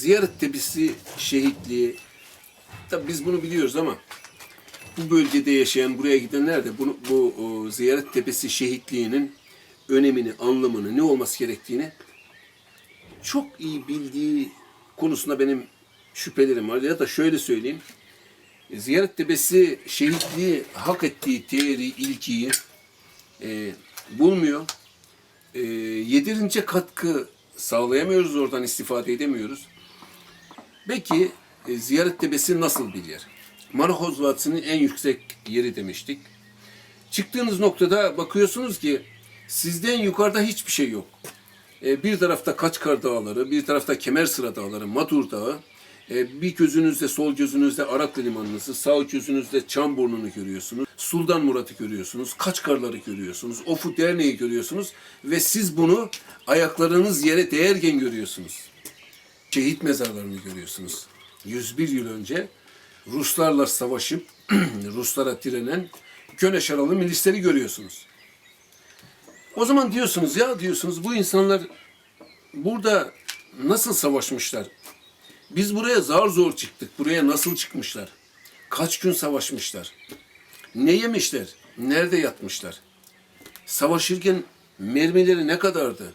Ziyaret Tepesi şehitliği, tabi biz bunu biliyoruz ama bu bölgede yaşayan, buraya gidenler de bunu, bu o, Ziyaret Tepesi şehitliğinin önemini, anlamını, ne olması gerektiğini çok iyi bildiği konusunda benim şüphelerim var. Ya da şöyle söyleyeyim, Ziyaret Tepesi şehitliği hak ettiği değeri, ilgiyi e, bulmuyor. E, yeterince katkı sağlayamıyoruz, oradan istifade edemiyoruz. Peki e, ziyaret tepesi nasıl bir yer? Marahoz Vadisi'nin en yüksek yeri demiştik. Çıktığınız noktada bakıyorsunuz ki sizden yukarıda hiçbir şey yok. E, bir tarafta Kaçkar Dağları, bir tarafta Kemersıra Dağları, Matur Dağı, e, bir gözünüzde, sol gözünüzde Araklı Limanı'nızı, sağ gözünüzde Çamburnu'nu görüyorsunuz, Sultan Murat'ı görüyorsunuz, Kaçkarları görüyorsunuz, Ofu Derneği görüyorsunuz ve siz bunu ayaklarınız yere değerken görüyorsunuz şehit mezarlarını görüyorsunuz. 101 yıl önce Ruslarla savaşıp Ruslara direnen Köne Şaralı milisleri görüyorsunuz. O zaman diyorsunuz ya diyorsunuz bu insanlar burada nasıl savaşmışlar? Biz buraya zar zor çıktık. Buraya nasıl çıkmışlar? Kaç gün savaşmışlar? Ne yemişler? Nerede yatmışlar? Savaşırken mermileri ne kadardı?